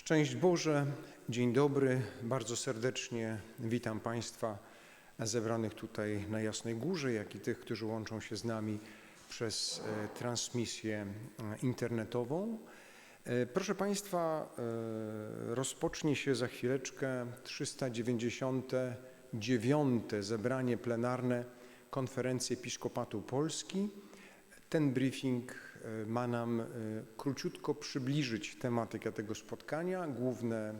Szczęść Boże, dzień dobry, bardzo serdecznie witam Państwa zebranych tutaj na Jasnej Górze, jak i tych, którzy łączą się z nami przez e, transmisję e, internetową. E, Proszę Państwa, rozpocznie się za chwileczkę 399. zebranie plenarne Konferencji Episkopatu Polski. Ten briefing ma nam e, króciutko przybliżyć tematykę tego spotkania, główne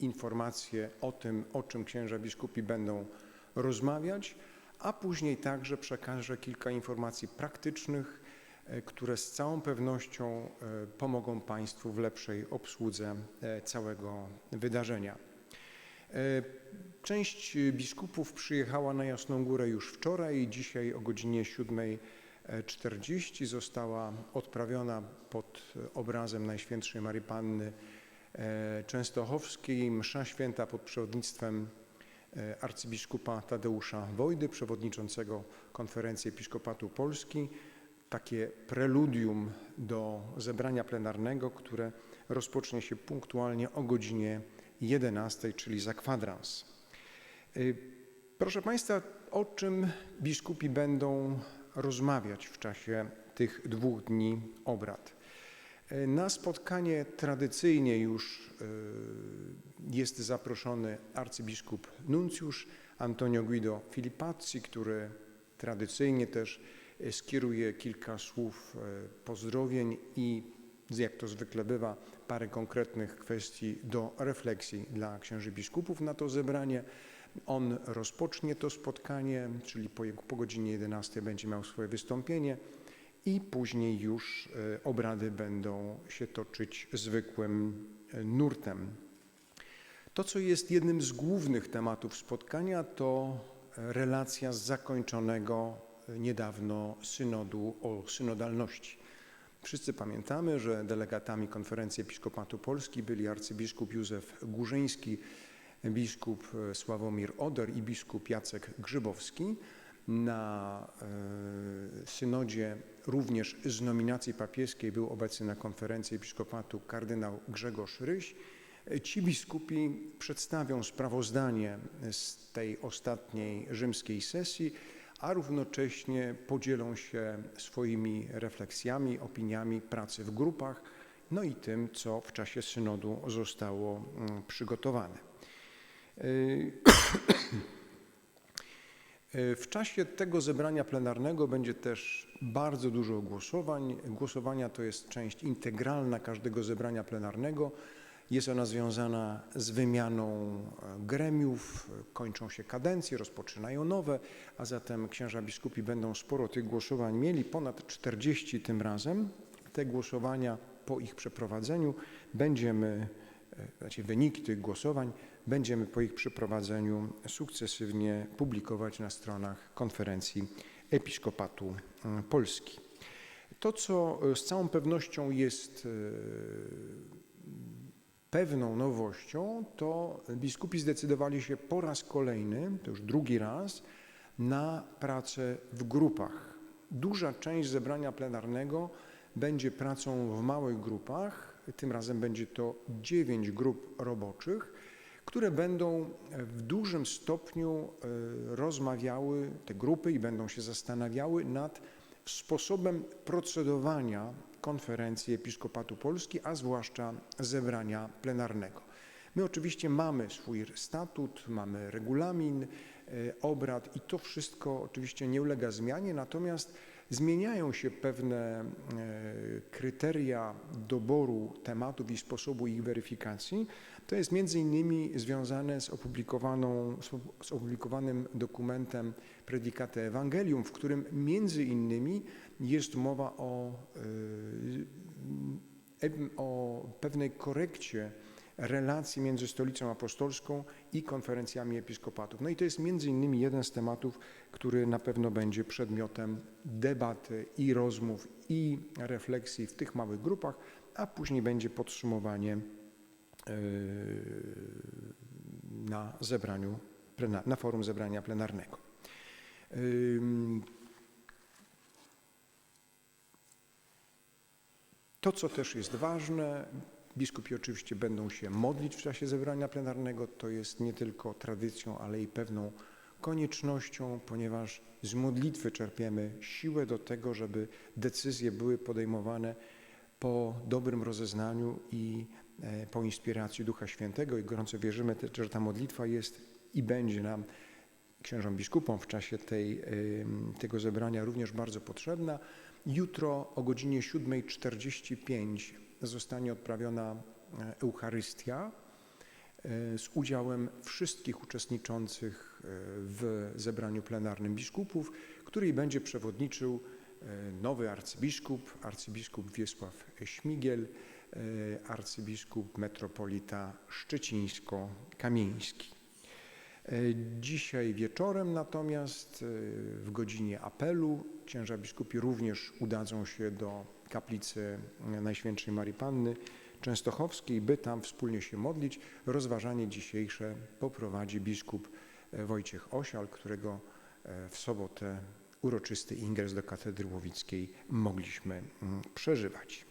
informacje o tym, o czym księża biskupi będą rozmawiać, a później także przekażę kilka informacji praktycznych, e, które z całą pewnością e, pomogą Państwu w lepszej obsłudze e, całego wydarzenia. E, Część biskupów przyjechała na Jasną Górę już wczoraj dzisiaj o godzinie 7.40 została odprawiona pod obrazem Najświętszej Marii Panny e, Częstochowskiej msza święta pod przewodnictwem e, arcybiskupa Tadeusza Wojdy, przewodniczącego Konferencji Episkopatu Polski. Takie preludium do zebrania plenarnego, które rozpocznie się punktualnie o godzinie 11, czyli za kwadrans. Proszę Państwa, o czym biskupi będą rozmawiać w czasie tych dwóch dni obrad? Y, Na spotkanie tradycyjnie już y, jest zaproszony arcybiskup nuncjusz Antonio Guido Filipazzi, który tradycyjnie też y, skieruje kilka słów pozdrowień i jak to zwykle bywa, parę konkretnych kwestii do refleksji dla księży biskupów na to zebranie. On rozpocznie to spotkanie, czyli po, po godzinie 11 będzie miał swoje wystąpienie i później już e, obrady będą się toczyć zwykłym e, nurtem. To, co jest jednym z głównych tematów spotkania, to relacja z zakończonego e, niedawno synodu o synodalności. Wszyscy pamiętamy, że delegatami Konferencji Episkopatu Polski byli arcybiskup Józef Górzyński, biskup e, Sławomir Oder i biskup Jacek Grzybowski. Na e, synodzie również z nominacji papieskiej był obecny na konferencji episkopatu kardynał Grzegorz Ryś. E, Ci biskupi przedstawią sprawozdanie z tej ostatniej rzymskiej sesji, a równocześnie podzielą się swoimi refleksjami, opiniami pracy w grupach, no i tym, co w czasie synodu zostało mm, przygotowane. Y, y, W czasie tego zebrania plenarnego będzie też bardzo dużo głosowań. Głosowania to jest część integralna każdego zebrania plenarnego. Jest ona związana z wymianą e, gremiów, kończą się kadencje, rozpoczynają nowe, a zatem księża biskupi będą sporo tych głosowań mieli, ponad 40 tym razem. Te głosowania po ich przeprowadzeniu będziemy, znaczy wyniki tych głosowań będziemy po ich przeprowadzeniu sukcesywnie publikować na stronach konferencji Episkopatu e, Polski. To, co e, z całą pewnością jest e, pewną nowością, to biskupi zdecydowali się po raz kolejny, to już drugi raz, na pracę w grupach. Duża część zebrania plenarnego będzie pracą w małych grupach. Tym razem będzie to dziewięć grup roboczych, które będą w dużym stopniu e, rozmawiały, te grupy, i będą się zastanawiały nad sposobem procedowania konferencji Episkopatu Polski, a zwłaszcza zebrania plenarnego. My oczywiście mamy swój statut, mamy regulamin e, obrad i to wszystko oczywiście nie ulega zmianie, natomiast zmieniają się pewne e, kryteria doboru tematów i sposobu ich weryfikacji. To jest między innymi związane z, opublikowaną, z opublikowanym dokumentem Predicate Evangelium, w którym między innymi jest mowa o, e, em- o pewnej korekcie relacji między Stolicą Apostolską i konferencjami episkopatów. No i to jest między innymi jeden z tematów, który na pewno będzie przedmiotem debaty i rozmów i refleksji w tych małych grupach, a później będzie podsumowanie yy, na zebraniu, na forum zebrania plenarnego. Ym, To, co też jest ważne, Biskupi oczywiście będą się modlić w czasie zebrania plenarnego. To jest nie tylko tradycją, ale i pewną koniecznością, ponieważ z modlitwy czerpiemy siłę do tego, żeby decyzje były podejmowane po dobrym rozeznaniu i e, po inspiracji Ducha Świętego i gorąco wierzymy, że ta modlitwa jest i będzie nam, księżom biskupom w czasie tej, tego zebrania również bardzo potrzebna. Jutro o godzinie 7.45 zostanie odprawiona e, Eucharystia e, z udziałem wszystkich uczestniczących e, w zebraniu plenarnym biskupów, której będzie przewodniczył nowy arcybiskup, arcybiskup Wiesław Śmigiel, arcybiskup metropolita szczecińsko-kamieński. Dzisiaj wieczorem natomiast w godzinie apelu księża biskupi również udadzą się do kaplicy Najświętszej Marii Panny Częstochowskiej, by tam wspólnie się modlić. Rozważanie dzisiejsze poprowadzi biskup e, Wojciech Osial, którego e, w sobotę uroczysty ingres do katedry łowickiej mogliśmy mm, przeżywać.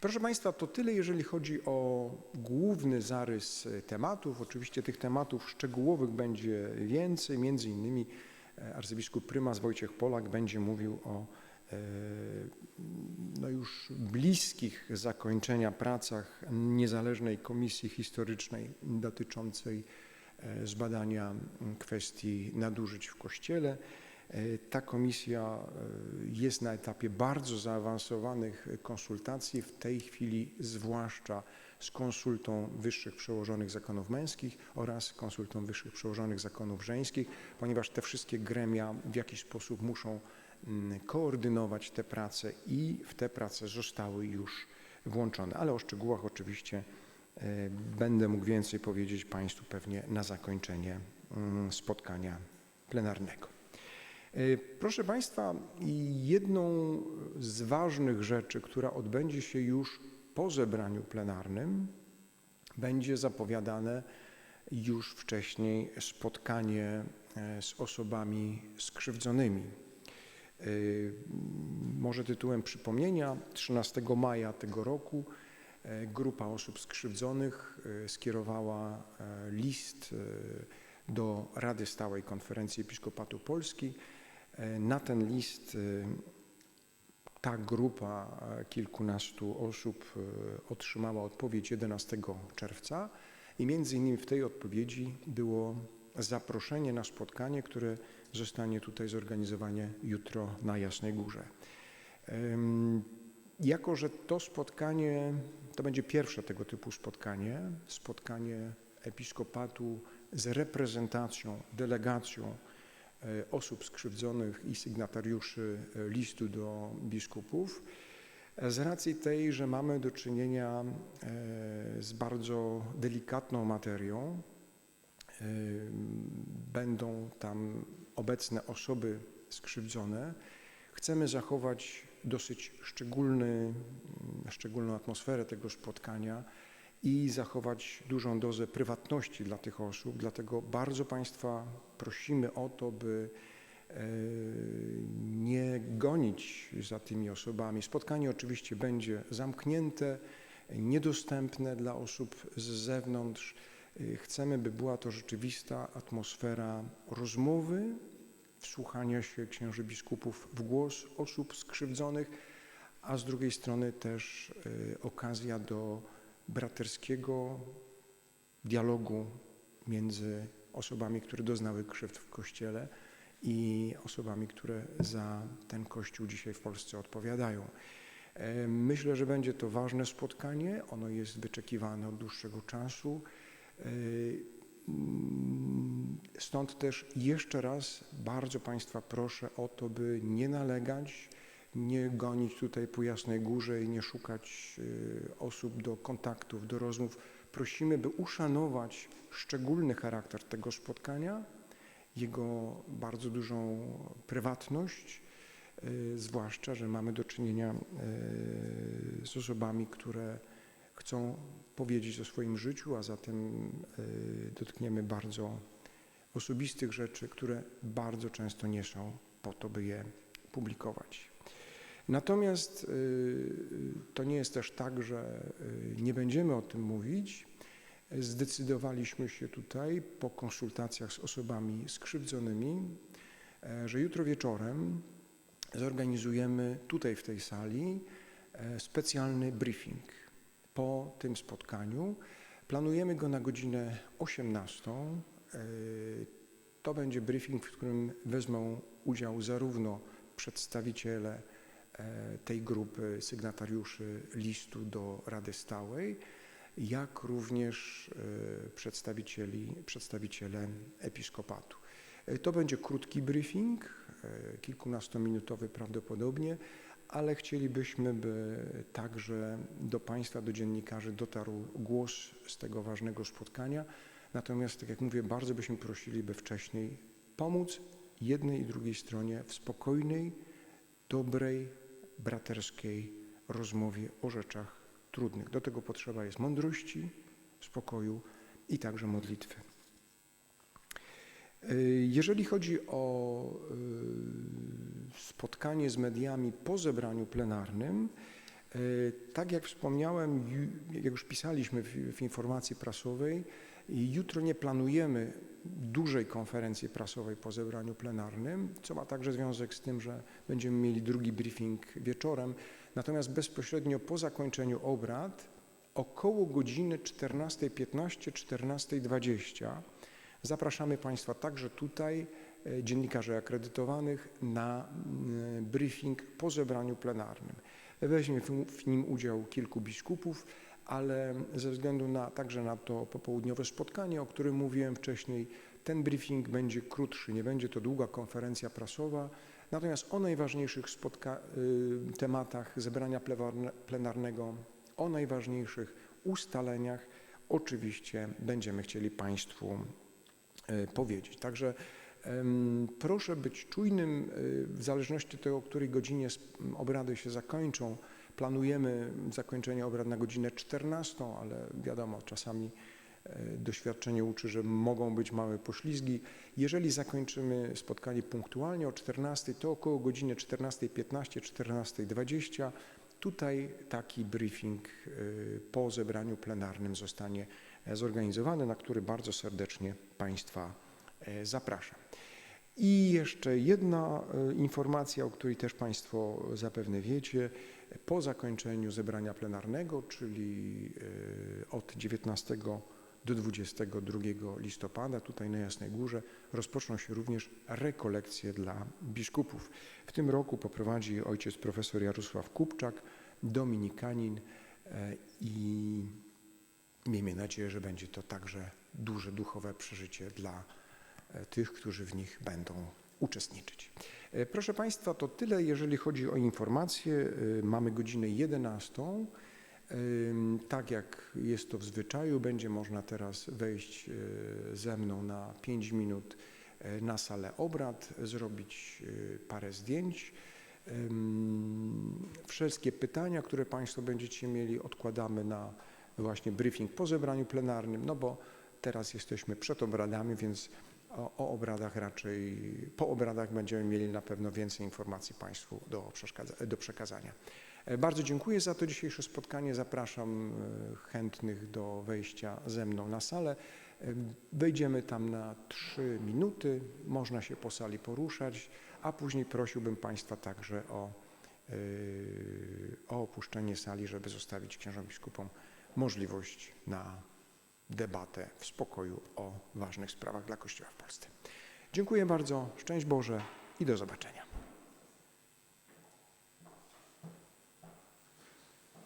Proszę Państwa, to tyle, jeżeli chodzi o główny zarys e, tematów. Oczywiście tych tematów szczegółowych będzie więcej. Między innymi arcybiskup prymas Wojciech Polak będzie mówił o no już bliskich zakończenia pracach niezależnej komisji historycznej dotyczącej e, zbadania kwestii nadużyć w Kościele. E, Ta komisja e, jest na etapie bardzo zaawansowanych konsultacji, w tej chwili zwłaszcza z konsultą wyższych przełożonych zakonów męskich oraz konsultą wyższych przełożonych zakonów żeńskich, ponieważ te wszystkie gremia w jakiś sposób muszą koordynować te prace i w te prace zostały już włączone. Ale o szczegółach oczywiście e, będę mógł więcej powiedzieć Państwu pewnie na zakończenie mm, spotkania plenarnego. E, Proszę Państwa, jedną z ważnych rzeczy, która odbędzie się już po zebraniu plenarnym, będzie zapowiadane już wcześniej spotkanie e, z osobami skrzywdzonymi. E, Może tytułem przypomnienia, 13 maja tego roku e, grupa osób skrzywdzonych e, skierowała list do Rady Stałej Konferencji Episkopatu Polski. Na ten list ta grupa kilkunastu osób otrzymała odpowiedź 11 czerwca i między innymi w tej odpowiedzi było zaproszenie na spotkanie, które zostanie tutaj zorganizowane jutro na Jasnej Górze. Jako, że to spotkanie to będzie pierwsze tego typu spotkanie, spotkanie episkopatu z reprezentacją, delegacją e, osób skrzywdzonych i sygnatariuszy e, listu do biskupów, e, z racji tej, że mamy do czynienia z bardzo delikatną materią, będą tam obecne osoby skrzywdzone, chcemy zachować dosyć szczególny, szczególną atmosferę tego spotkania i zachować dużą dozę prywatności dla tych osób. Dlatego bardzo Państwa prosimy o to, by e, nie gonić za tymi osobami. Spotkanie oczywiście będzie zamknięte, niedostępne dla osób z zewnątrz. E, Chcemy, by była to rzeczywista atmosfera rozmowy, wsłuchania się księży biskupów w głos osób skrzywdzonych, a z drugiej strony też e, okazja do braterskiego dialogu między osobami, które doznały krzywd w Kościele i osobami, które za ten Kościół dzisiaj w Polsce odpowiadają. E, Myślę, że będzie to ważne spotkanie. Ono jest wyczekiwane od dłuższego czasu. Mm, Stąd też jeszcze raz bardzo Państwa proszę o to, by nie nalegać, nie gonić tutaj po Jasnej Górze i nie szukać y, osób do kontaktów, do rozmów. Prosimy, by uszanować szczególny charakter tego spotkania, jego bardzo dużą prywatność, y, zwłaszcza, że mamy do czynienia z osobami, które chcą powiedzieć o swoim życiu, a zatem y, dotkniemy bardzo osobistych rzeczy, które bardzo często nie są po to, by je publikować. Natomiast y, to nie jest też tak, że y, nie będziemy o tym mówić. Zdecydowaliśmy się tutaj po konsultacjach z osobami skrzywdzonymi, e, że jutro wieczorem zorganizujemy tutaj w tej sali e, specjalny briefing po tym spotkaniu. Planujemy go na godzinę 18. E, To będzie briefing, w którym wezmą udział zarówno przedstawiciele e, tej grupy sygnatariuszy listu do Rady Stałej, jak również e, przedstawicieli, przedstawiciele episkopatu. To będzie krótki briefing, kilkunastominutowy prawdopodobnie, ale chcielibyśmy, by także do Państwa, do dziennikarzy dotarł głos z tego ważnego spotkania. Natomiast, tak jak mówię, bardzo byśmy prosili, by wcześniej pomóc jednej i drugiej stronie w spokojnej, dobrej, braterskiej rozmowie o rzeczach trudnych. Do tego potrzeba jest mądrości, spokoju i także modlitwy. Y, Jeżeli chodzi o y, spotkanie z mediami po zebraniu plenarnym, y, tak jak wspomniałem, jak już pisaliśmy w, informacji prasowej, jutro nie planujemy dużej konferencji prasowej po zebraniu plenarnym, co ma także związek z tym, że będziemy mieli drugi briefing wieczorem. Natomiast bezpośrednio po zakończeniu obrad, około godziny 14.15, 14.20 Zapraszamy Państwa także tutaj, e, dziennikarzy akredytowanych, na mm, briefing po zebraniu plenarnym. Weźmie w nim udział kilku biskupów, ale ze względu na, także na to popołudniowe spotkanie, o którym mówiłem wcześniej, ten briefing będzie krótszy, nie będzie to długa konferencja prasowa, natomiast o najważniejszych y, tematach zebrania plenarnego, o najważniejszych ustaleniach oczywiście będziemy chcieli Państwu e, powiedzieć. Także proszę być czujnym e, w zależności od tego, o której godzinie obrady się zakończą. Planujemy zakończenie obrad na godzinę 14, ale wiadomo, czasami e, doświadczenie uczy, że mogą być małe poślizgi. Jeżeli zakończymy spotkanie punktualnie o 14, to około godziny 14.15, 14.20 tutaj taki briefing e, po zebraniu plenarnym zostanie e, zorganizowany, na który bardzo serdecznie Państwa e, zapraszam. I jeszcze jedna e, informacja, o której też Państwo zapewne wiecie. Po zakończeniu zebrania plenarnego, czyli e, od 19 do 22 listopada, tutaj na Jasnej Górze, rozpoczną się również rekolekcje dla biskupów. W tym roku poprowadzi ojciec profesor Jarosław Kupczak, dominikanin e, i miejmy nadzieję, że będzie to także duże duchowe przeżycie dla e, tych, którzy w nich będą uczestniczyć. E, Proszę Państwa, to tyle, jeżeli chodzi o informacje. E, Mamy godzinę 11. Ym, Tak jak jest to w zwyczaju, będzie można teraz wejść e, ze mną na 5 minut e, na salę obrad, zrobić e, parę zdjęć. Wszystkie pytania, które Państwo będziecie mieli, odkładamy na właśnie briefing po zebraniu plenarnym, no bo teraz jesteśmy przed obradami, więc o, o obradach raczej, po obradach będziemy mieli na pewno więcej informacji Państwu do, do przekazania. E, Bardzo dziękuję za to dzisiejsze spotkanie. Zapraszam e, chętnych do wejścia ze mną na salę. E, Wejdziemy tam na trzy minuty, można się po sali poruszać, a później prosiłbym Państwa także o, o opuszczenie sali, żeby zostawić księżom biskupom możliwość na debatę w spokoju o ważnych sprawach dla Kościoła w Polsce. Dziękuję bardzo, szczęść Boże i do zobaczenia.